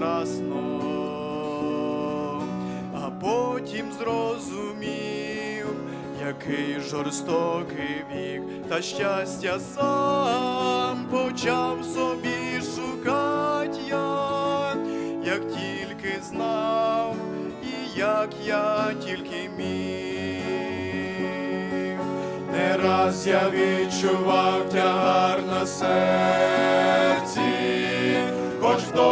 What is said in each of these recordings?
прекрасно, а потім зрозумів, який жорстокий вік, та щастя сам почав собі шукати, я, як тільки знав, і як я тільки міг, не раз я відчував тягар на серці. Хоч хто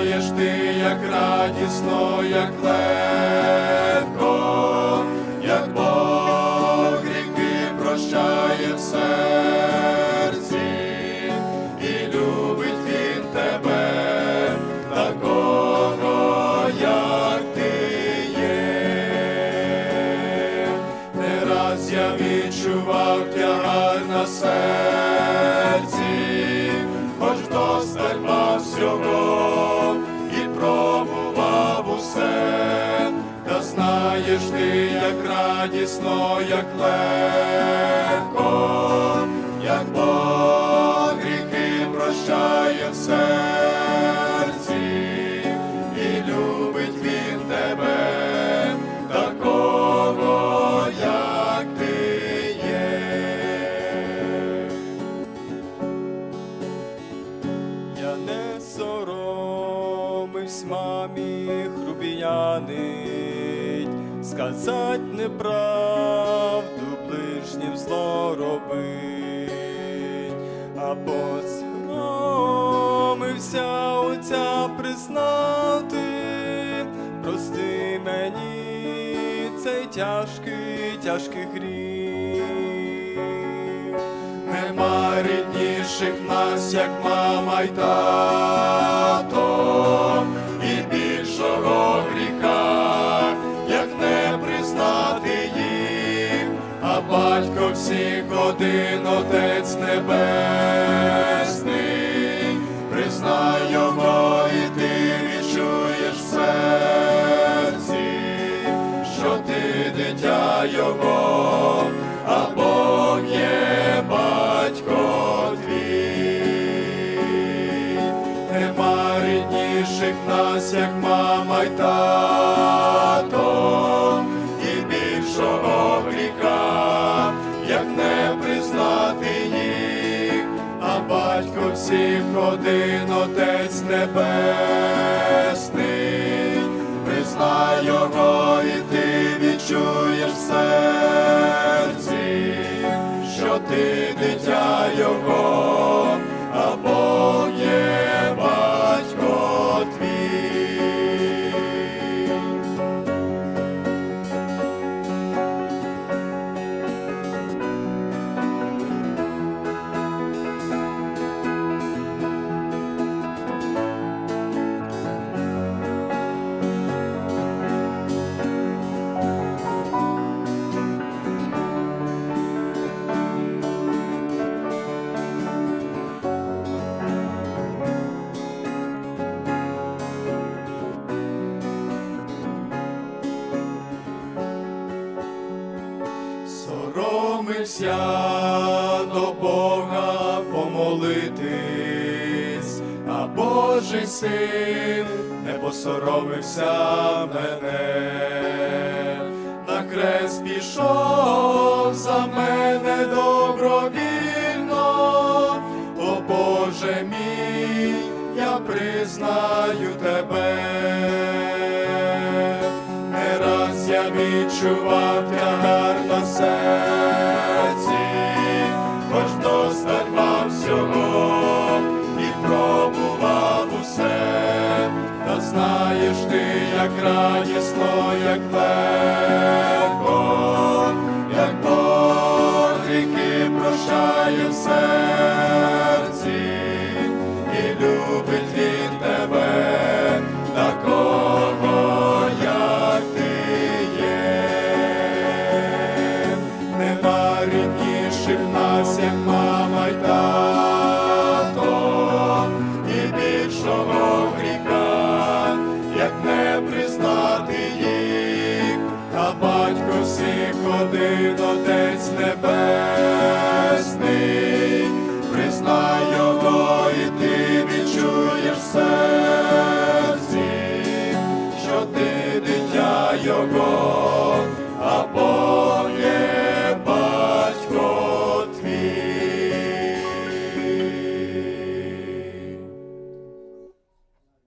знаєш ти, як радісно, як легко, як Бог гріхи прощає в серці, і любить він тебе, такого, як ти є. Не раз я відчував тягар на серці, як радісно, як легко, як Бог гріхи прощає в серці, і любить він тебе, такого, як ти є. Я не соромивсь мамі хрубіянить, сказать неправду ближнім зло робить, а посоромився отця признати, прости мені цей тяжкий, тяжкий гріх. Нема рідніших нас, як мама й тато, батько всіх один отець небесний, признай його, і ти відчуєш серці, що ти дитя його, а Бог є батько твій. Нема рідніших нас, як мама й тато, всіх один отець небесний, признай його, Соромився до Бога помолитись, а Божий син не посоромився мене, на крест пішов за мене добровільно, о Боже мій, я признаю тебе. Не раз я відчував тягар на серці, знаєш ти, як радісно, як легко, як Бог ріки прощає в Copacabana.